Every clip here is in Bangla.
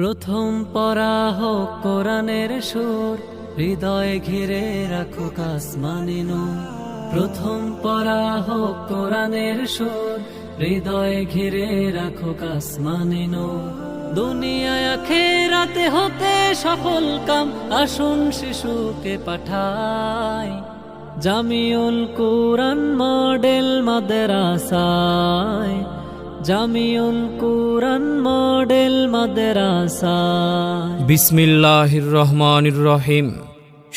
প্রথম পরা হোক কোরআনের সুর, হৃদয় ঘিরে রাখো কাসমানি নূর। প্রথম পরা হোক কোরআনের সুর, হৃদয় ঘিরে রাখো কাসমানি নূর। দুনিয়ায় আখেরাতে হতে সফল কাম, আসুন শিশুকে পাঠায় জামিউল কুরআন মডেল মাদ্রাসায়। জামিউল কুরআন মডেল মাদ্রাসা। বিসমিল্লাহির রহমানির রহিম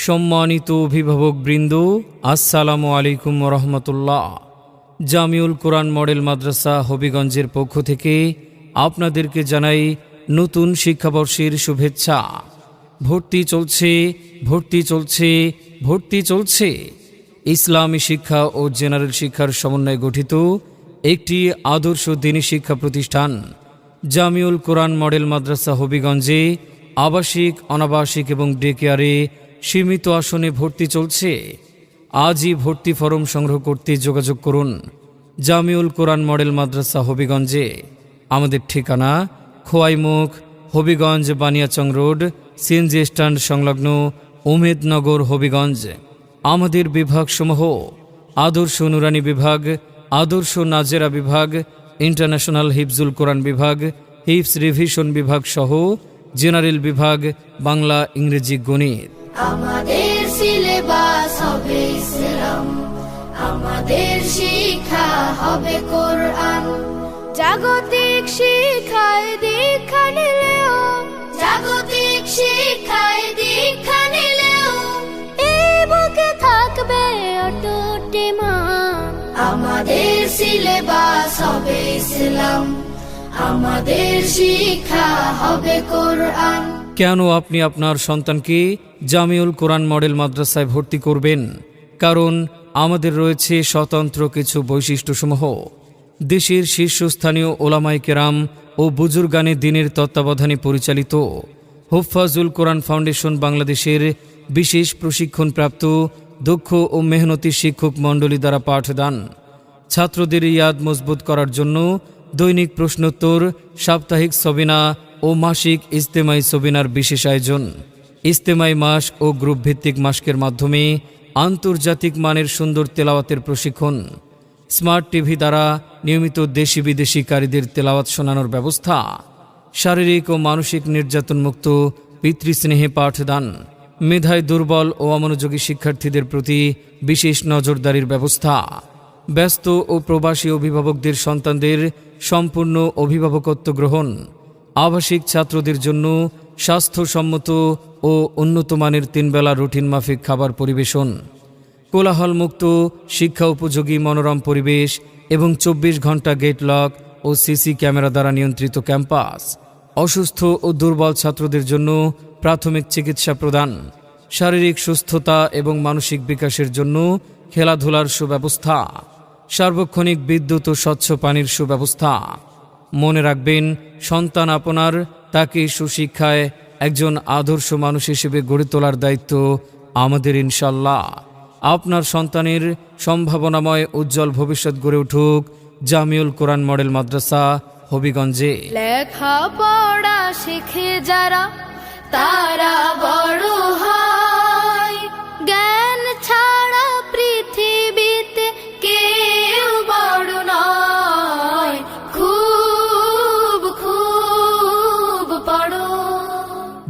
সম্মানিত অভিভাবক বৃন্দ আসসালামু আলাইকুম রহমতুল্লাহ জামিউল কোরআন মডেল মাদ্রাসা হবিগঞ্জের পক্ষ থেকে আপনাদেরকে জানাই নতুন শিক্ষাবর্ষের শুভেচ্ছা। ভর্তি চলছে ভর্তি চলছে ভর্তি চলছে। ইসলামী শিক্ষা ও জেনারেল শিক্ষার সমন্বয়ে গঠিত একটি আদর্শ দিনী শিক্ষা প্রতিষ্ঠান, জামিউল কোরআন মডেল মাদ্রাসা হবিগঞ্জে আবাসিক, অনাবাসিক এবং ডে কেয়ারে সীমিত আসনে ভর্তি চলছে। আজই ভর্তি ফরম সংগ্রহ করতে যোগাযোগ করুন, জামিউল কোরআন মডেল মাদ্রাসা হবিগঞ্জে। আমাদের ঠিকানা Khoaimukh, Habiganj, Baniachong road, CNG stand সংলগ্ন উমেদনগর হবিগঞ্জ। আমাদের বিভাগসমূহ আদর্শ নুরানি বিভাগ আদর্শ নাজেরা বিভাগ, ইন্টারন্যাশনাল হিফজুল কোরআন বিভাগ হিফস রিভিশন বিভাগ সহ জেনারেল বিভাগ বাংলা ইংরেজি গণিত। আমাদের জাগতিক আমাদের সিলেবাস হবে ইসলাম। আমাদের শিক্ষা হবে কোরআন। কেন আপনি আপনার সন্তানকে জামিউল কোরআন মডেল মাদ্রাসায় ভর্তি করবেন? কারণ আমাদের রয়েছে স্বতন্ত্র কিছু বৈশিষ্ট্যসমূহ। দেশের শীর্ষস্থানীয় ওলামাই কেরাম ও বুজুর্গানে দিনের তত্ত্বাবধানে পরিচালিত হুফাজুল কোরআন ফাউন্ডেশন বাংলাদেশের বিশেষ প্রশিক্ষণপ্রাপ্ত, দক্ষ ও মেহনতি শিক্ষক মণ্ডলী দ্বারা পাঠদান। ছাত্রদের ইয়াদ মজবুত করার জন্য দৈনিক প্রশ্নোত্তর, সাপ্তাহিক সবিনা ও মাসিক ইস্তেমাই সবিনার বিশেষ আয়োজন। ইস্তেমাই মাস ও গ্রুপ ভিত্তিক মাস্কের মাধ্যমে আন্তর্জাতিক মানের সুন্দর তেলাওয়াতের প্রশিক্ষণ। স্মার্ট টিভি দ্বারা নিয়মিত দেশি বিদেশি কারীদের তেলাওয়াত শোনানোর ব্যবস্থা। শারীরিক ও মানসিক নির্যাতনমুক্ত পিতৃস্নেহে পাঠদান। মেধায় দুর্বল ও অমনোযোগী শিক্ষার্থীদের প্রতি বিশেষ নজরদারির ব্যবস্থা। ব্যস্ত ও প্রবাসী অভিভাবকদের সন্তানদের সম্পূর্ণ অভিভাবকত্ব গ্রহণ, আবাসিক ছাত্রদের জন্য স্বাস্থ্যসম্মত ও উন্নতমানের তিনবেলা রুটিন মাফিক খাবার পরিবেশন, কোলাহলমুক্ত, শিক্ষা উপযোগী মনোরম পরিবেশ এবং চব্বিশ ঘণ্টা গেট লক ও সিসি ক্যামেরা দ্বারা নিয়ন্ত্রিত ক্যাম্পাস, অসুস্থ ও দুর্বল ছাত্রদের জন্য প্রাথমিক চিকিৎসা প্রদান, শারীরিক সুস্থতা এবং মানসিক বিকাশের জন্য খেলাধুলার সুব্যবস্থা। সার্বক্ষণিক বিদ্যুৎ ও স্বচ্ছ পানির সুব্যবস্থা। মনে রাখবেন, সন্তান আপনার, তাকে সুশিক্ষায় একজন আদর্শ মানুষ হিসেবে গড়ে তোলার দায়িত্ব আমাদের ইনশাল্লাহ। আপনার সন্তানের সম্ভাবনাময় উজ্জ্বল ভবিষ্যৎ গড়ে উঠুক, জামিউল কোরআন মডেল মাদ্রাসা, হবিগঞ্জে। লেখা পড়া শিখে যারা, তারা বড় হয়।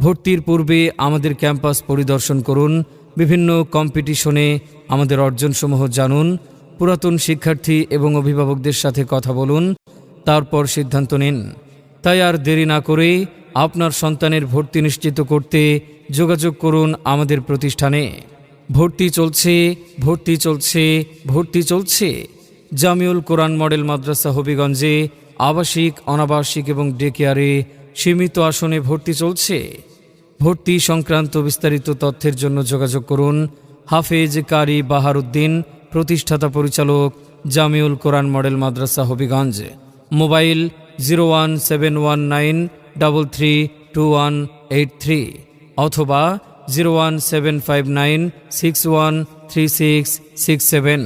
ভর্তির পূর্বে আমাদের ক্যাম্পাস পরিদর্শন করুন, বিভিন্ন কম্পিটিশনে আমাদের অর্জনসমূহ জানুন, পুরাতন শিক্ষার্থী এবং অভিভাবকদের সাথে কথা বলুন, তারপর সিদ্ধান্ত নিন। তাই আর দেরি না করে আপনার সন্তানের ভর্তি নিশ্চিত করতে যোগাযোগ করুন আমাদের প্রতিষ্ঠানে। ভর্তি চলছে ভর্তি চলছে ভর্তি চলছে। জামিউল কোরআন মডেল মাদ্রাসা হবিগঞ্জে আবাসিক, অনাবাসিক এবং ডে কেয়ারে সীমিত আসনে ভর্তি চলছে। ভর্তি সংক্রান্ত বিস্তারিত তথ্যের জন্য যোগাযোগ করুন হাফেজ কারি বাহারুদ্দিন, প্রতিষ্ঠাতা পরিচালক জামিউল কোরআন মডেল মাদ্রাসা Habiganj. Mobile zero one seven one nine double three two one eight three অথবা zero one seven five nine six one three six six seven.